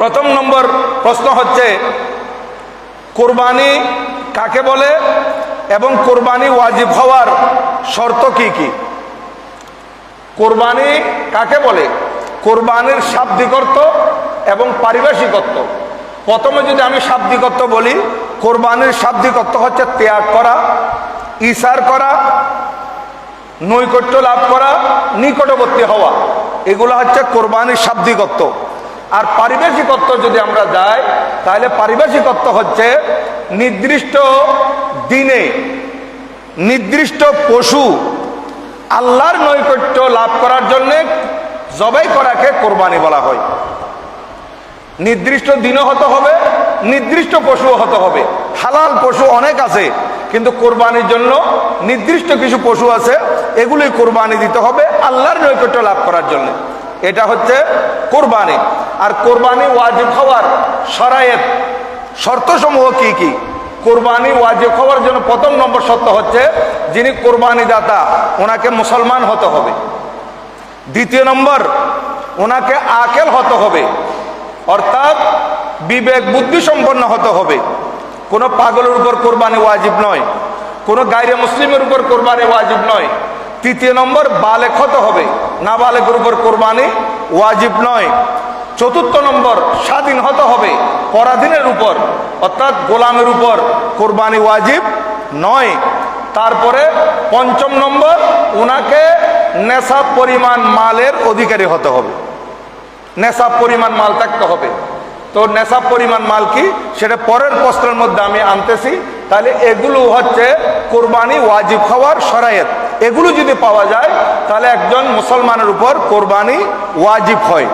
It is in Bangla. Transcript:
প্রথম নম্বর প্রশ্ন হচ্ছে, কোরবানি কাকে বলে এবং কোরবানি ওয়াজিব হওয়ার শর্ত কি কি? কোরবানি কাকে বলে? কোরবানির শাব্দিক অর্থ এবং পারিভাষিক অর্থ প্রথমে যদি আমি শাব্দিক অর্থ বলি, কোরবানির শাব্দিক অর্থ হচ্ছে ত্যাগ করা ইসার করা, নৈকট্য লাভ করা, নিকটবর্তী হওয়া। এগুলো হচ্ছে কোরবানির শাব্দিক অর্থ আর পারিবেশিক অর্থ যদি আমরা যাই, তাহলে পারিবেশিক অর্থ হচ্ছে নির্দিষ্ট দিনে নির্দিষ্ট পশু আল্লাহর নৈকট্য লাভ করার জন্যে জবাই করাকে কোরবানি বলা হয়। নির্দিষ্ট দিনও হতে হবে, নির্দিষ্ট পশুও হতে হবে। হালাল পশু অনেক আছে, কিন্তু কোরবানির জন্য নির্দিষ্ট কিছু পশু আছে এগুলি কোরবানি দিতে হবে আল্লাহর নৈকট্য লাভ করার জন্য। এটা হচ্ছে কোরবানি। আর কোরবানি ওয়াজিব হওয়ার সরায়েত শর্তসমূহ কি কি? কোরবানি ওয়াজিব হওয়ার জন্য প্রথম নম্বর শর্ত হচ্ছে যিনি কোরবানি দাতা ওনাকে মুসলমান হতে হবে। দ্বিতীয় নম্বর, ওনাকে আকেল হতে হবে। অর্থাৎ বিবেক বুদ্ধি সম্পন্ন হতে হবে। কোনো পাগলের উপর কোরবানি ওয়াজিব নয়, কোনো গাইরে মুসলিমের উপর কোরবানি ওয়াজিব নয়। তৃতীয় নম্বর, বালেক হতে হবে। না বালেকের উপর কোরবানি ওয়াজিব নয়। চতুর্থ নম্বর স্বাধীন হতে হবে পরাধীনের উপর, অর্থাৎ গোলামের উপর, কোরবানি ওয়াজিব নয়। তারপরে পঞ্চম নম্বর ওনাকে নেশা পরিমাণ মালের অধিকারী হতে হবে। নেশাব পরিমাণ মাল থাকতে হবে। তো নেশাব পরিমাণ মাল কি? সেটা পরের প্রশ্নের মধ্যে আমি আনতেছি। তাহলে এগুলো হচ্ছে কোরবানি ওয়াজিব হওয়ার সরায়েত এগুলো যদি পাওয়া যায়, তাহলে একজন মুসলমানের উপর কোরবানি ওয়াজিব হয়।